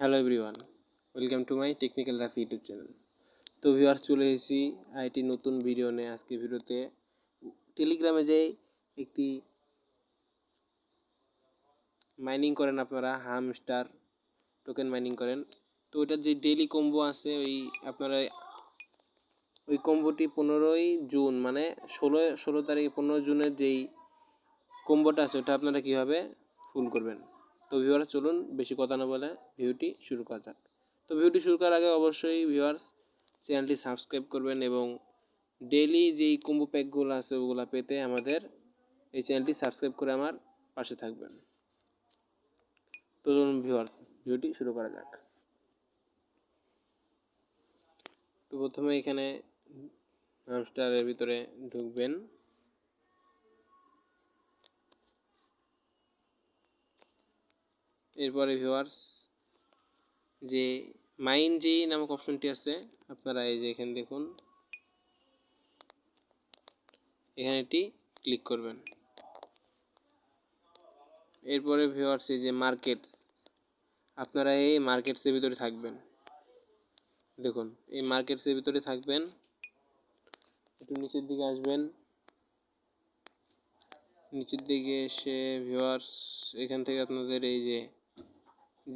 Hello everyone welcome to my technical rough YouTube channel তো viewer চলে এসেছি IT নতুন ভিডিও নিয়ে আজকে ভিডিওতে টেলিগ্রামে যে একটি মাইনিং করেন আপনারা হামস্টার টোকেন মাইনিং করেন, তো ওইটার যে ডেইলি কম্বো আছে, ওই আপনারা ওই কম্বোটি পনেরোই জুন মানে ষোলো ষোলো তারিখ, পনেরো জুনের যেই কম্বোটা আছে, ওটা আপনারা কীভাবে ফুল করবেন? তো ভিউয়ার চলুন বেশি কথা না বলে ভিডিওটি শুরু করা যাক। তো ভিডিওটি শুরু করার আগে অবশ্যই ভিউয়ার্স চ্যানেলটি সাবস্ক্রাইব করবেন এবং ডেইলি যেই কম্বো প্যাকগুলো আছে ওগুলো পেতে আমাদের এই চ্যানেলটি সাবস্ক্রাইব করে আমার পাশে থাকবেন। তো চলুন ভিউয়ার্স ভিডিওটি শুরু করা যাক। তো প্রথমে এখানে হামস্টারের ভিতরে ঢুকবেন। এরপরে ভিউয়ার্স যে মাইন যে নামক অপশনটি আছে, আপনারা এই যে এখানে দেখুন। এখানে এটি ক্লিক করবেন। এরপরে ভিউয়ার্স এই যে মার্কেটস আপনারা এই মার্কেটসের ভিতরে থাকবেন। দেখুন, এই মার্কেটসের ভিতরে থাকবেন। একটু নিচের দিকে আসবেন। নিচের দিকে এসে ভিউয়ার্স এখান থেকে আপনাদের এই যে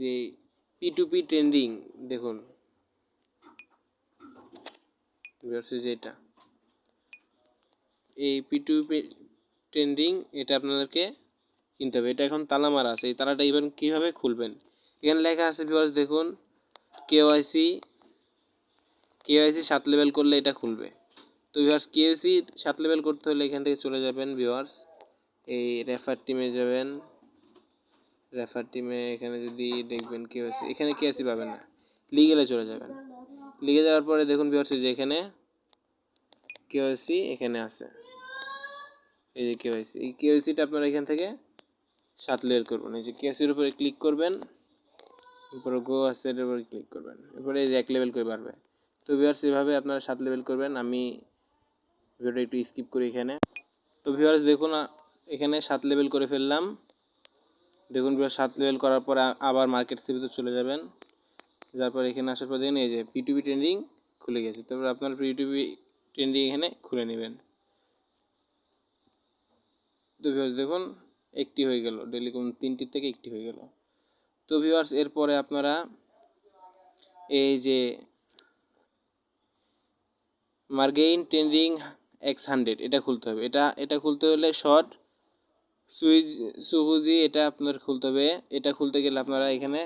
যে পি টু পি ট্রেন্ডিং দেখুন। যেটা এই পি টু পি ট্রেন্ডিং এটা আপনাদেরকে কিনতে হবে। এটা এখন তালা মারা আছে। এই তালাটা ইভেন কীভাবে খুলবেন? এখানে লেখা আছে ভিউয়ার্স দেখুন কেওয়াইসি কেওয়াইসি সাত লেভেল করলে এটা খুলবে। তো ভিউয়ার্স কেওয়াইসি সাত লেভেল করতে হলে এখান থেকে চলে যাবেন ভিউয়ার্স এই রেফার টিমে যাবেন। রেফার টিমে এখানে যদি দেখবেন কে হয়েছে, এখানে কে আসি পাবেন না। লিগেলে চলে যাবেন। লিগে যাওয়ার পরে দেখুন বিহারসি যে এখানে কেওয়াইসি এখানে আছে। এই যে কেওয়াইসি এই কেওয়াইসিটা আপনারা এখান থেকে সাত লেয়ার করবেন। এই যে কেওয়াইসির উপরে ক্লিক করবেন এরপরে গো আসের উপরে ক্লিক করবেন। এরপরে এই যে এক লেভেল করে বাড়বে। তো ভিউয়ার্স এভাবে আপনারা সাত লেভেল করবেন। আমি ভিডিওটা একটু স্কিপ করি এখানে। তো ভিউয়ার্স দেখুন এখানে সাত লেভেল করে ফেললাম। দেখুন সাত লেভেল করার পর আবার মার্কেট সিভিতে চলে যাবেন। যার পর এখানে আসার পর দেখেন এই যে পিটুবি ট্রেন্ডিং খুলে গেছে। তারপর আপনার পিটুবি ট্রেন্ডিং এখানে খুলে নেবেন। তো ভিউয়ার্স দেখুন, একটি হয়ে গেল। ডেলি কোন তিনটির থেকে একটি হয়ে গেল। তো ভিউয়ার্স এরপরে আপনারা এই যে মার্গেইন ট্রেন্ডিং এক্স হান্ড্রেড এটা খুলতে হবে। এটা এটা খুলতে হলে শর্ট সুইচ সুবুজি এটা আপনার খুলতে হবে। এটা খুলতে গেলে আপনারা এখানে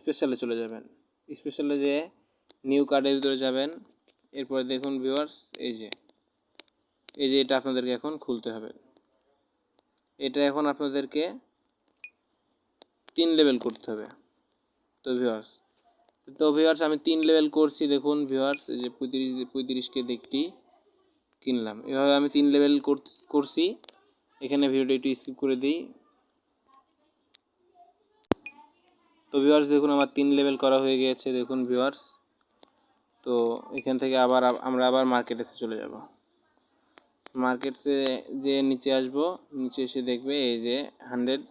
স্পেশালে চলে যাবেন। স্পেশালে যে নিউ কার্ডের ভিতরে যাবেন। এরপরে দেখুন ভিউয়ার্স এই যে। এই যে এটা আপনাদেরকে এখন খুলতে হবে। এটা এখন আপনাদেরকে তিন লেভেল করতে হবে। তো ভিউয়ার্স তো ভিউয়ার্স আমি তিন লেভেল করছি, দেখুন ভিউয়ার্স এই যে পঁয়ত্রিশ পঁয়ত্রিশকে দেখটি কিনলাম। এভাবে আমি তিন লেভেল করছি। এখানে ভিডিওটা একটু স্কিপ করে দিই। তো ভিউয়ার্স দেখুন আমার তিন লেভেল করা হয়ে গিয়েছে, দেখুন ভিউয়ার্স তো এখান থেকে আবার আমরা আবার মার্কেটে চলে যাব। মার্কেটসে যে নিচে আসব, নিচে এসে দেখবে এই যে hundred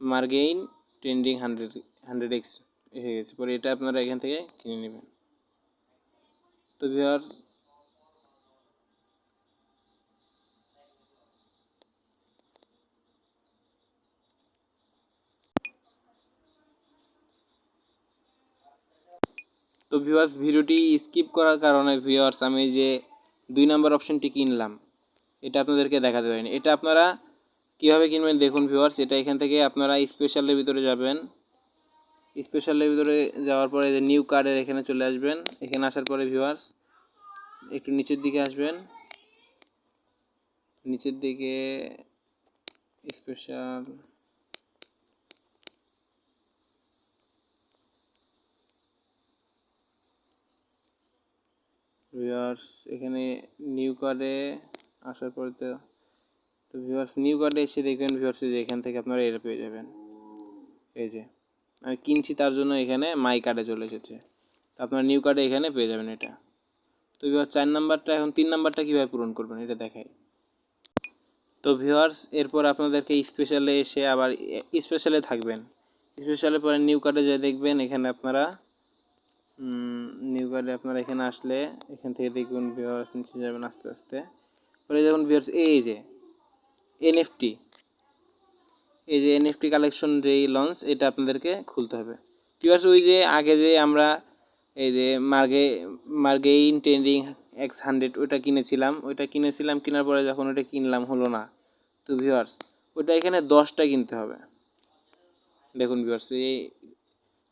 margin trending hundred hundred X এসে গেছে। পরে এটা আপনারা এখান থেকে কিনে নেবেন। তো ভিউয়ার্স তো ভিউয়ার্স ভিডিওটি স্কিপ করার কারণে ভিউয়ার্স আমি যে দুই নম্বর অপশনটি কিনলাম, এটা আপনাদেরকে দেখাতে পারিনি। এটা আপনারা কীভাবে কিনবেন দেখুন ভিউয়ার্স এটা এখান থেকে আপনারা স্পেশালের ভিতরে যাবেন। স্পেশালের ভিতরে যাওয়ার পরে যে নিউ কার্ডের এখানে চলে আসবেন। এখানে আসার পরে ভিউয়ার্স একটু নিচের দিকে আসবেন। নিচের দিকে স্পেশাল ভিউয়ার্স এখানে নিউ কার্ডে আসার পরে তো তো ভিউয়ার্স নিউ কার্ডে এসে দেখবেন ভিউয়ার্স যে এখান থেকে আপনারা এটা পেয়ে যাবেন। এই যে আমি কিনছি তার জন্য এখানে মাই কার্ডে চলে এসেছে। তো আপনার নিউ কার্ডে এখানে পেয়ে যাবেন এটা। তো ভিউয়ার্স চার নাম্বারটা এখন তিন নাম্বারটা কীভাবে পূরণ করবেন এটা দেখাই। তো ভিউয়ার্স এরপর আপনাদেরকে স্পেশালে এসে আবার স্পেশালে থাকবেন। স্পেশালের পরে নিউ কার্ডে যে দেখবেন এখানে আপনারা নিউ কার্ডে আপনারা এখানে আসলে এখান থেকে দেখবেন ভিউয়ার্স নিচে যাবেন আস্তে আস্তে। পরে দেখুন ভিউয়ার্স এই যে এনএফটি এই যে এনএফটি কালেকশন যেই লঞ্চ এটা আপনাদেরকে খুলতে হবে। ভিউয়ার্স ওই যে আগে যে আমরা এই যে মার্গে, মার্গেইন ট্রেন্ডিং এক্স হান্ড্রেড ওইটা কিনেছিলাম। ওইটা কিনেছিলাম, কেনার পরে যখন ওইটা কিনলাম, হলো না। তো ভিউয়ার্স ওইটা এখানে দশটা কিনতে হবে। দেখুন ভিউয়ার্স এই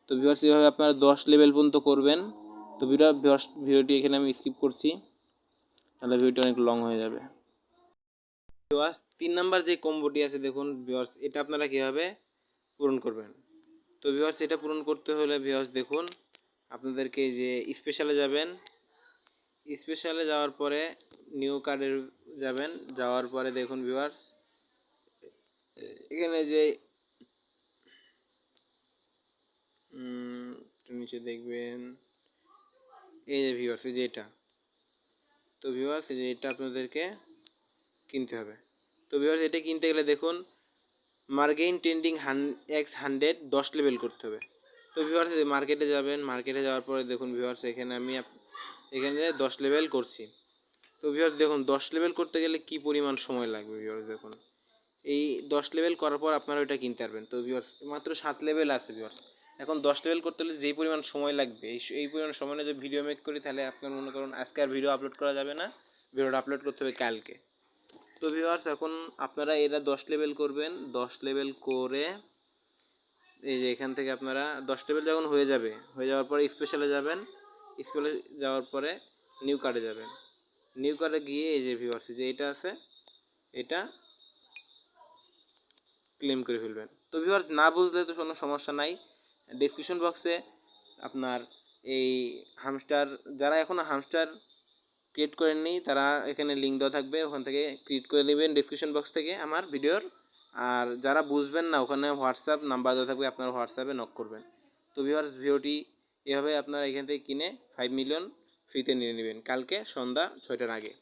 তো ভিউয়ার্স এভাবে আপনারা দশ লেভেল পর্যন্ত করবেন। তো ভিডিও ভিডিওটি এখানে আমি স্কিপ করছি। তাহলে ভিডিওটি অনেক লং হয়ে যাবে। ভিউয়ার্স তিন নাম্বার যে কম্বোটি আছে, দেখুন ভিউয়ার্স এটা আপনারা কীভাবে পূরণ করবেন? তো ভিউয়ার্স এটা পূরণ করতে হলে ভিউয়ার্স দেখুন, আপনাদেরকে যে স্পেশালে যাবেন। স্পেশালে যাওয়ার পরে নিউ কার্ডের যাবেন। যাওয়ার পরে দেখুন ভিউয়ার্স এখানে যে উম, একটু নিচে দেখবেন, এই যে ভিউয়ার্স এই যে এটা। তো ভিউয়ার্স এই যে এটা আপনাদেরকে কিনতে হবে। তো ভিউয়ার্স এটা কিনতে গেলে দেখুন মার্গেইন ট্রেন্ডিং হান এক্স হান্ড্রেড দশ লেভেল করতে হবে। তো ভিউয়ার্স মার্কেটে যাবেন মার্কেটে যাওয়ার পরে দেখুন ভিউয়ার্স এখানে আমি এখানে দশ লেভেল করছি। তো ভিউয়ার্স দেখুন, দশ লেভেল করতে গেলে কি পরিমাণ সময় লাগবে ভিউয়ার্স দেখুন। এই দশ লেভেল করার পর আপনারা ওইটা কিনতে পারবেন। তো ভিউয়ার্স মাত্র সাত লেভেল আছে ভিউয়ার্স এখন দশ লেভেল করতে হলে যেই পরিমাণ সময় লাগবে, এই পরিমাণ সময় যদি ভিডিও মেক করি, তাহলে আপনার মনে করুন আজকে আর ভিডিও আপলোড করা যাবে না ভিডিওটা আপলোড করতে হবে কালকে। তো ভিউয়ার্স এখন আপনারা এরা দশ লেভেল করবেন, দশ লেভেল করে এই যে এখান থেকে আপনারা দশ লেভেল যখন হয়ে যাবে, হয়ে যাওয়ার পরে স্পেশালে যাবেন স্পেশালে যাওয়ার পরে নিউ কার্ডে যাবেন। নিউ কার্ডে গিয়ে এই যে ভিউয়ার্স যে এটা আছে, এটা ক্লেম করে ফেলবেন। তো ভিউয়ার্স না বুঝলে তো কোনো সমস্যা নাই। ডেসক্রিপশন বক্সে আপনার এই হামস্টার যারা এখনও হামস্টার ক্রিয়েট করেননি, তারা এখানে লিঙ্ক দেওয়া থাকবে, ওখান থেকে ক্রিয়েট করে নেবেন ডিসক্রিপশন বক্স থেকে আমার ভিডিওর। আর যারা বুঝবেন না, ওখানে হোয়াটসঅ্যাপ নাম্বার দেওয়া থাকবে, আপনার হোয়াটসঅ্যাপে নক করবেন। তো ভিউয়ার্স ভিডিওটি এভাবে আপনারা এখান থেকে কিনে ফাইভ মিলিয়ন ফ্রিতে নিয়ে নেবেন কালকে সন্ধ্যা ছয়টার আগে।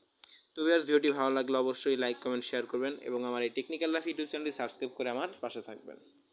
তো ভিউয়ার্স ভিডিওটি ভালো লাগলে অবশ্যই লাইক কমেন্ট শেয়ার করবেন এবং আমার এই টেকনিক্যাল লাইফ ইউটিউব চ্যানেলটি সাবস্ক্রাইব করে আমার পাশে থাকবেন।